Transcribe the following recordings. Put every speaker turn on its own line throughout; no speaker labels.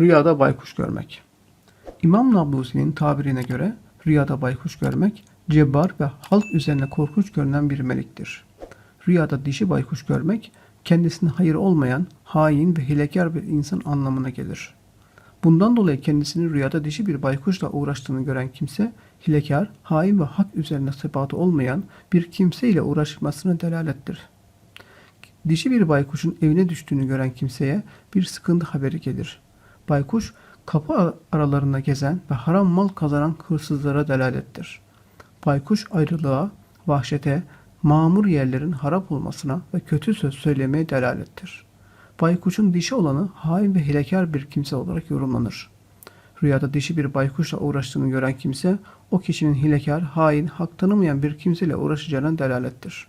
Rüyada baykuş görmek. İmam Nablusi'nin tabirine göre rüyada baykuş görmek cebbar ve halk üzerine korkunç görünen bir meliktir. Rüyada dişi baykuş görmek kendisine hayır olmayan, hain ve hilekar bir insan anlamına gelir. Bundan dolayı kendisini rüyada dişi bir baykuşla uğraştığını gören kimse, hilekar, hain ve hak üzerine sebatı olmayan bir kimse ile uğraşmasına delalettir. Dişi bir baykuşun evine düştüğünü gören kimseye bir sıkıntı haberi gelir. Baykuş, kapı aralarında gezen ve haram mal kazanan hırsızlara delalettir. Baykuş ayrılığa, vahşete, mamur yerlerin harap olmasına ve kötü söz söylemeye delalettir. Baykuşun dişi olanı hain ve hilekar bir kimse olarak yorumlanır. Rüyada dişi bir baykuşla uğraştığını gören kimse, o kişinin hilekar, hain, hak tanımayan bir kimseyle uğraşacağına delalettir.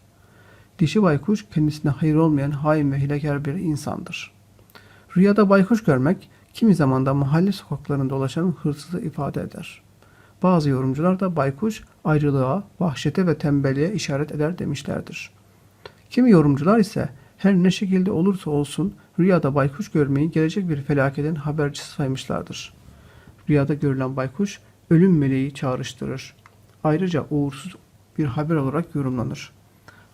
Dişi baykuş kendisine hayır olmayan hain ve hilekar bir insandır. Rüyada baykuş görmek kimi zaman da mahalle sokaklarında dolaşan hırsızı ifade eder. Bazı yorumcular da baykuş ayrılığa, vahşete ve tembelliğe işaret eder demişlerdir. Kimi yorumcular ise her ne şekilde olursa olsun rüyada baykuş görmeyi gelecek bir felaketin habercisi saymışlardır. Rüyada görülen baykuş ölüm meleği çağrıştırır. Ayrıca uğursuz bir haber olarak yorumlanır.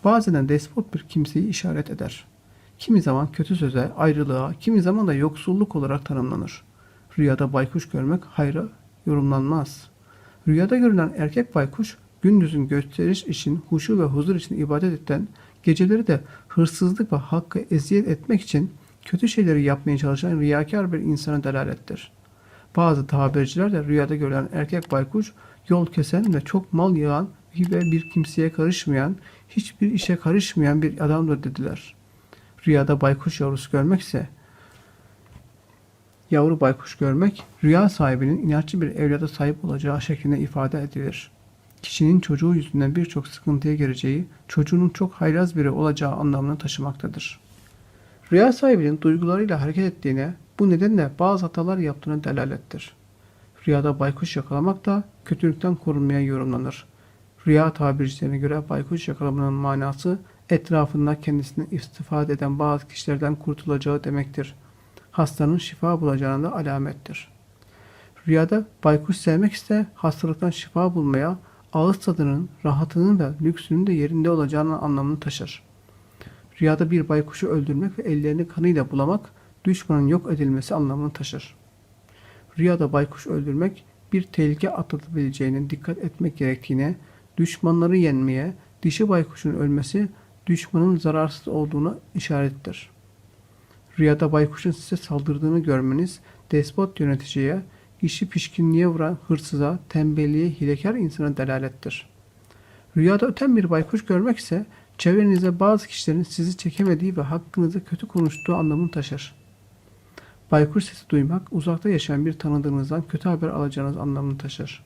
Bazen despot bir kimseyi işaret eder. Kimi zaman kötü söze, ayrılığa, kimi zaman da yoksulluk olarak tanımlanır. Rüyada baykuş görmek hayra yorumlanmaz. Rüyada görülen erkek baykuş gündüzün gösteriş için, huşu ve huzur için ibadet eden, geceleri de hırsızlık ve hakkı eziyet etmek için kötü şeyleri yapmaya çalışan riyakar bir insana delalettir. Bazı tabirciler de rüyada görülen erkek baykuş yol kesen ve çok mal yığan ve bir kimseye karışmayan, hiçbir işe karışmayan bir adamdır dediler. Rüyada baykuş yavrusu görmek ise yavru baykuş görmek rüya sahibinin inatçı bir evlada sahip olacağı şeklinde ifade edilir. Kişinin çocuğu yüzünden birçok sıkıntıya gireceği, çocuğunun çok haylaz biri olacağı anlamını taşımaktadır. Rüya sahibinin duygularıyla hareket ettiğine, bu nedenle bazı hatalar yaptığına delalettir. Rüyada baykuş yakalamak da kötülükten korunmaya yorumlanır. Rüya tabircilerine göre baykuş yakalamanın manası etrafında kendisini istifade eden bazı kişilerden kurtulacağı demektir. Hastanın şifa bulacağına da alamettir. Rüyada baykuş sevmek ise hastalıktan şifa bulmaya, ağız tadının, rahatının ve lüksünün de yerinde olacağının anlamını taşır. Rüyada bir baykuşu öldürmek ve ellerini kanıyla bulamak, düşmanın yok edilmesi anlamını taşır. Rüyada baykuş öldürmek, bir tehlike atlatabileceğine dikkat etmek gerektiğine, düşmanları yenmeye, dişi baykuşun ölmesi, düşmanın zararsız olduğuna işarettir. Rüyada baykuşun size saldırdığını görmeniz, despot yöneticiye, işi pişkinliğe vuran hırsıza, tembelliğe, hilekar insana delalettir. Rüyada öten bir baykuş görmek ise, çevrenizde bazı kişilerin sizi çekemediği ve hakkınızda kötü konuştuğu anlamını taşır. Baykuş sesi duymak, uzakta yaşayan bir tanıdığınızdan kötü haber alacağınız anlamını taşır.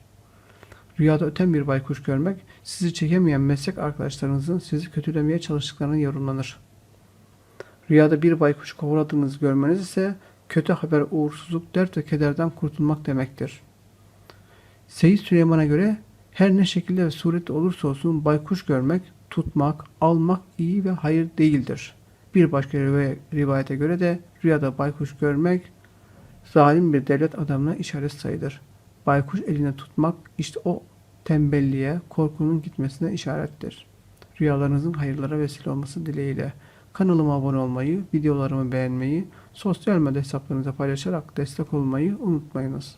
Rüyada öten bir baykuş görmek, sizi çekemeyen meslek arkadaşlarınızın sizi kötülemeye çalıştıklarını yorumlanır. Rüyada bir baykuş kovaladığınızı görmeniz ise kötü haber, uğursuzluk, dert ve kederden kurtulmak demektir. Seyyid Süleyman'a göre her ne şekilde ve surette olursa olsun baykuş görmek, tutmak, almak iyi ve hayır değildir. Bir başka rivayete göre de rüyada baykuş görmek zalim bir devlet adamına işaret sayılır. Baykuş eline tutmak işte o tembelliğe, korkunun gitmesine işarettir. Rüyalarınızın hayırlara vesile olması dileğiyle. Kanalıma abone olmayı, videolarımı beğenmeyi, sosyal medya hesaplarınıza paylaşarak destek olmayı unutmayınız.